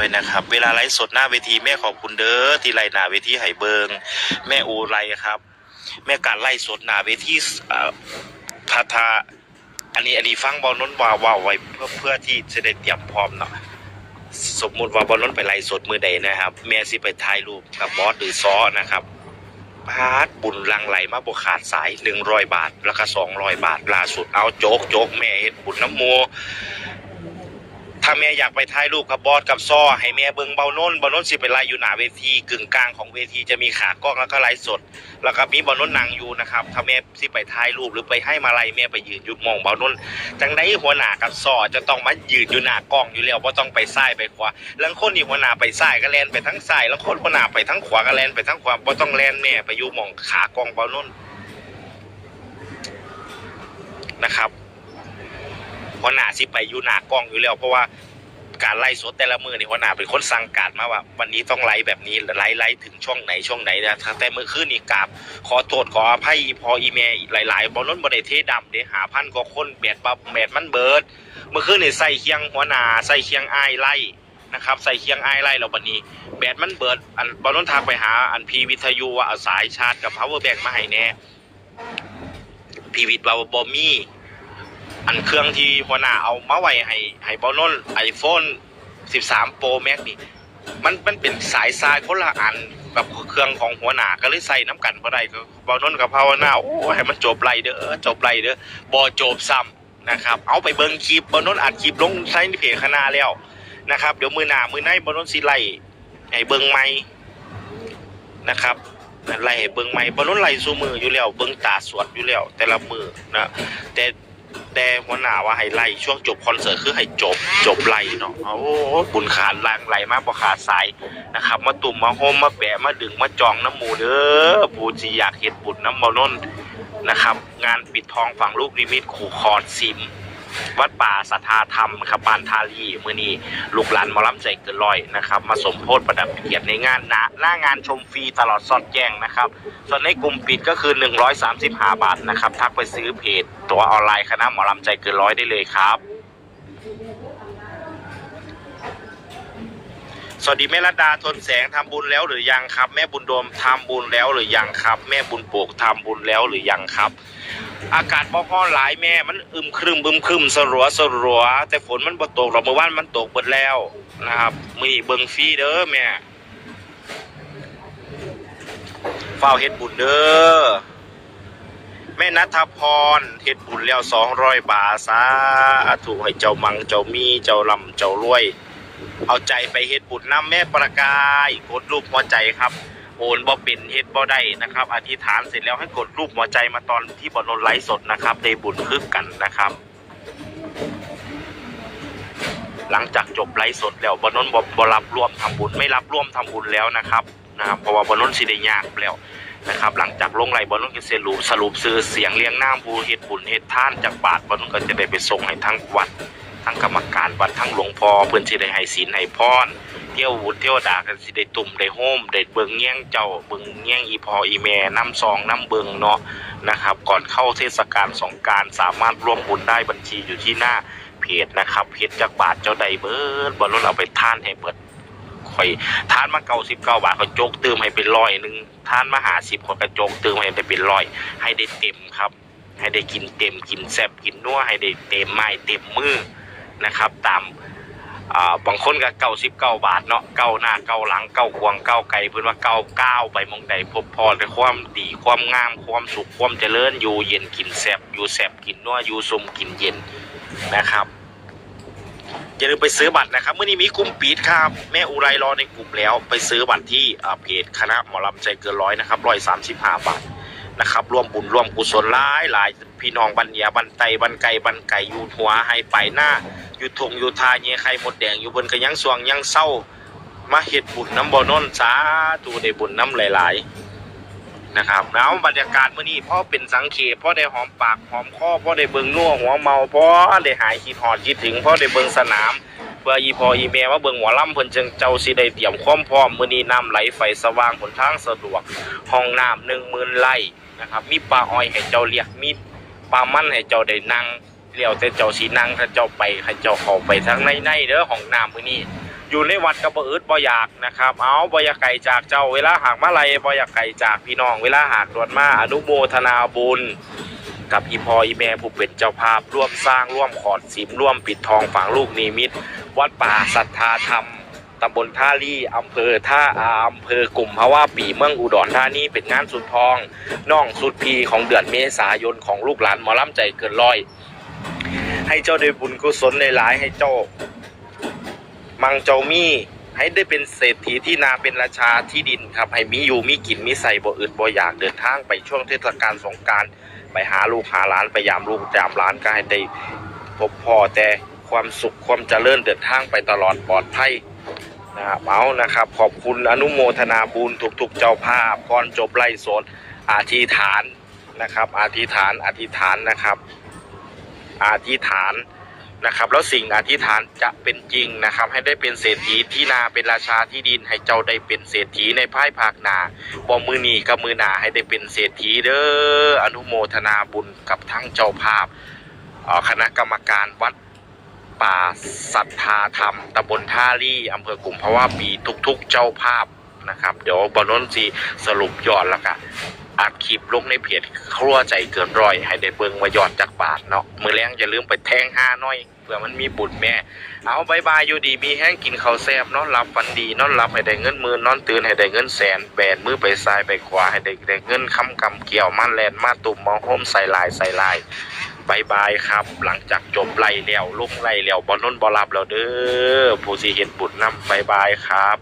ด้วยนะครับ เวลาไลฟ์สดหน้าเวทีแม่ขอบคุณเด้อที่ไล่หน้าเวทีไห้เบิง แม่อูไรครับ แม่การไล่สดหน้าเวทีพาทาอันนี้อันนี้ฟังบอลน้นวาวาวไว้เพื่อเพื่อที่จะได้เตรียมพร้อมเนาะสมมุติว่าบอลน้นไปไล่สดมือใดนะครับ แม่สิไปถ่ายรูปกับบอสหรือซอนะครับพาดบุญลังไหลมาบกขาดสายหนึ่งร้อยบาท ราคาสองร้อยบาทล่าสุดเอาโจ๊กโจ๊กแม่เฮ็ดบุญน้ำโม ถ้าแม่อยากไปถ่ายรูปกับบอสกับซอให้แม่เบิงเบาโน้นเบาโน้นสิไปไลอยู่หน้าเวทีกึ่งกลางของเวทีจะมีขากล้องแล้วก็ไลฟ์สด แล้วก็มีเบาโน้นนั่งอยู่นะครับถ้าแม่สิไปถ่ายรูปหรือไปให้มาไล่แม่ไปยืนยู่มองเบาโน้นจังได้หัวหน้ากับซอจะต้องมายืนอยู่หน้ากล้องอยู่แล้วบ่ต้องไปซ้ายไปขวาแล้วคนนี่หัวหน้าไปซ้ายก็แล่นไปทั้งซ้ายแล้วคนหัวหน้าไปทั้งขวาก็แล่นไปทั้งขวาบ่ต้องแล่นแม่ไปอยู่มองขากล้องเบาโน้นนะครับ หัวหน้าสิไปอยู่หน้ากล้องอยู่แล้ว เพราะว่าการไล่สดแต่ละมือนี่หัวหน้าเป็นคนสั่งการมาว่า วันนี้ต้องไล่แบบนี้ไล่ไล่ถึงช่วงไหนช่วงไหนนะแต่เมื่อคืนนี่กราบขอโทษขออภัยพออีเมลหลายๆบอลล้นบอลเทดำเด้หาพันกว่าคนแบดบับแบดมันเบิด เมื่อคืนนี่ใส่เคียงหัวหน้าใส่เคียงไอ้ไล่นะครับใส่เคียงไอ้ไล่แล้ววันนี้แบดมันเบิดอันบอลล้นทางไปหาอันพีวิทยุว่าเอาสายชาร์จกับ power bank มาให้แน่พีวิทย์บาบอมี่ อันเครื่องที่หัวหน้าเอามาไว้ให้ให้บอลนนไอโฟน13 Pro Max นี่มันมันเป็นสายทรายคนละอันกับเครื่องของหัวหน้าก็เลยใส่น้ำกันพอได้ก็บอลนนกับภาวนาโอ้ให้มันจบไรเด้อจบไรเด้อบอจบซ้ำนะครับ เอาไปเบิ่งคลิปบอลนนอัดคลิปลงใช้ในเพจคณะแล้วนะครับ เดี๋ยวมือหน้ามือในบอลนนสิไล่ให้เบิ่งใหม่นะครับไล่เบิ่งใหม่บอลนนไล่ซูมืออยู่แล้วเบิ่งตาสวดอยู่แล้ว แต่ละมือนะแต่ แต่หัวหน้าว่าให้ไล่ช่วงจบคอนเสิร์ตคือให้จบจบไล่เนาะโอ้บุญขาดลางไหลมากกว่าขาดสายนะครับ มาตุ่มมาโฮมมาแปะมาดึงมาจองน้ำหมูเด้อบูจีอยากเห็ดบุญน้ำมานนนะครับ งานปิดทองฝั่งลูกนิมิตขู่คอนซิม วัดป่าสัทธาธรรมครับบ้านทาลีมือนีลูกหลานหมอลำใจเกินร้อยนะครับมาสมโพธประดับเกียรติในงานนะหน้างานชมฟรีตลอดสอดแจ้งนะครับ ส่วนในกลุ่มปิดก็คือ 135 บาทนะครับทักไปซื้อเพจตัวออนไลน์คณะหมอลำใจเกินร้อยได้เลยครับสวัสดีแม่รัดาทนแสงทำบุญแล้วหรือยังครับ แม่บุญโดมทำบุญแล้วหรือยังครับ แม่บุญปลูกทำบุญแล้วหรือยังครับ อากาศบ่ฮ้อนหลายแม่ มันอึมครึมบึมครึมสรัวสรัว แต่ฝนมันบ่ตกหรอกเมื่อวานมันตกเบิดแล้วนะครับมือเบิงฟรีเด้อแม่เฝ้าเฮ็ดบุญเด้อแม่นัทพรเฮ็ดบุญแล้วสองร้อยบาทสาธุให้เจ้ามังเจ้ามีเจ้าลำเจ้ารวย เอาใจไปเฮ็ดบุญน้ำแม่ประกายกดรูปหัวใจครับ โอนบ่เป็นเฮ็ดบ่ได้นะครับ อธิษฐานเสร็จแล้วให้กดรูปหัวใจมาตอนที่บอลนไลฟ์สดนะครับได้บุญคือกันนะครับ หลังจากจบไลฟ์สดแล้วบอลนนบ่บรับร่วมทำบุญไม่รับร่วมทำบุญแล้วนะครับนะครับเพราะว่าบอลนนสิได้ยากแล้วนะครับหลังจากลงไลฟ์บอลนนก็สรุปสรุปซื้อเสียงเลี้ยงน้ำผูเฮ็ดบุญเฮ็ดท่านจากบาทบอลนนก็จะได้ไปส่งให้ทั้งวัดทั้งกรรมการวัดทั้งหลวงพ่อเพื่อนสิได้ให้ศีลให้พร เที่ยววุฒเที่ยวด่ากันสิได้ตุ่มได้โฮมได้เบิงแย่งเจ้าเบิงแย่งอีพออีแม่น้ำซองน้ำเบิงเนาะนะครับ ก่อนเข้าเทศกาลสงการสามารถร่วมบุญได้บัญชีอยู่ที่หน้าเพจนะครับเพจจากบาทเจ้าใดเบิร์ดบอลนุ่นเอาไปท่านให้เบิร์ดข่อยทานมาเก่าสิบเก้าบาทข่อยโจกเติมให้เป็นร้อยหนึ่งทานมาหาสิบข่อยกระโจกเติมให้ได้เป็นร้อยให้ได้เต็มครับ ให้ได้กินเต็มกินแซ่บกินนัวให้ได้เต็มไม้เต็มมือนะครับ ตาม อ่าบางคนก็เก้าสิบเก้าบาทเนาะเก้าหน้าเก้าหลังเก้าควงเก้าไก่เพื่อนว่าเก้าเก้าไปมองใดพบพอแต่ความดีความงามความสุขความเจริญอยู่เย็นกินแซบอยู่แซบกินนัวอยู่สมกินเย็นนะครับอย่าลืมไปซื้อบัตรนะครับเมื่อนี้มีกลุ่มปิดครับ แม่อุไรรอในกลุ่มแล้ว ไปซื้อบัตรที่เพจคณะหมอลำใจเกินร้อยนะครับร้อยสามสิบห้าบาท นะครับ ร่วมบุญร่วมกุศลหลายหลายพี่น้องบันเนียบันไตบันไก่บันไก่อยู่หัวให้ไปหน้า อยู่ทงอยู่ทาเงี้ยไข่หมดแดงอยู่บนกระยังสวงยังเศร้า มาเห็ดบุญน้ำบ่อนนสาธุได้บุญน้ำหลาย ๆ นะครับแล้วบรรยากาศเมื้อนี้พ่อเป็นสังเขปพ่อได้หอมปากหอมคอพ่อได้เบิงนัวหัวเมาพ่อได้หายคิดหอดคิดถึงพ่อได้เบิงสนาม เพื่ออีพออีเมว่าเบิ่งหมอลำเพิ่นจึงเจ้าสิได้เตรียมความพร้อมมื้อนี้น้ำไหลไฟสว่างหนทางสะดวกห้องน้ำหนึ่งหมื่นไร่นะครับมีปลาอ้อยให้เจ้าเรียกมีปลามันให้เจ้าได้นั่งเลี้ยวแต่เจ้าสีนั่งถ้าเจ้าไปให้เจ้าเข้าไปทางในในๆเด้อห้องน้ำมื้อนี้อยู่ในวัดกับบ่อึดบ่อยากนะครับ เอาบ่อยากไก่จากเจ้าเวลาหากมาลัยบ่อยากไก่จากพี่น้องเวลาหากดวนมาอนุโมทนาบุญ กับอีพออีแม่ผู้เป็นเจ้าภาพร่วมสร้างร่วมขอดสิมร่วมปิดทองฝังลูกนิมิต วัดป่าสัทธาธรรมตำบลท่าลี่อำเภอท่าอาอำเภอกลุ่มภาวะปีเมืองอุดรธานีเป็นงานสุดทองน้องสุดพีของเดือนเมษายนของลูกหลานหมอลำใจเกินร้อย ให้เจ้าได้บุญกุศลหลายให้เจ้า มังเจ้ามีให้ได้เป็นเศรษฐีที่นาเป็นราชาที่ดินครับ ให้มีอยู่มีกินมีใส่บ่อึดบ่อยากเดินทางไปช่วงเทศกาลสงการไปหาลูกหาหลานไปยามลูกยามหลานก็ให้ได้พบพ่อแต่ ความสุขความเจริญเดินทางไปตลอดปลอดภัยนะครับเอานะครับ ขอบคุณอนุโมทนาบุญทุกๆเจ้าภาพก่อนจบไล่สดอธิษฐานนะครับอธิษฐานอธิษฐานนะครับอธิษฐานนะครับ แล้วสิ่งอธิษฐานจะเป็นจริงนะครับ ให้ได้เป็นเศรษฐีที่นาเป็นราชาที่ดินให้เจ้าได้เป็นเศรษฐีในภายภาคนาบ่มือนีกับมือหนาให้ได้เป็นเศรษฐีเด้ออนุโมทนาบุญกับทั้งเจ้าภาพคณะกรรมการวัด ป่าสัทธาธรรมตำบลท่าลี่อำเภอกลุ่มพระว่าปีทุกๆเจ้าภาพนะครับ เดี๋ยวบอนนสีสรุปยอดแล้วกันอัดคลิปลงในเพจครัวใจเกินร้อย ให้ได้เบิ่งว่ายอดจากบาทเนาะมือแรงอย่าลืมไปแทงห้าน่อยเพื่อมันมีบุญแม่ เอาบายบายอยู่ดีมีแห้งกินข้าวแซ่บนอนหลับฝันดีนอนหลับให้ได้เงินมื่นนอนตื่นให้ได้เงินแสนแบนมือไปซ้ายไปขวาให้ได้ได้เงินคำกำเกี่ยวมาแลนมาตุ่มมาโฮมใส่ลายใส่ลาย บายบายครับ หลังจากจบไล่แล้วลุกไล่แล้วบอนนนบอลับแล้วเด้อผู้สีเห็นบุญนำบายบายครับ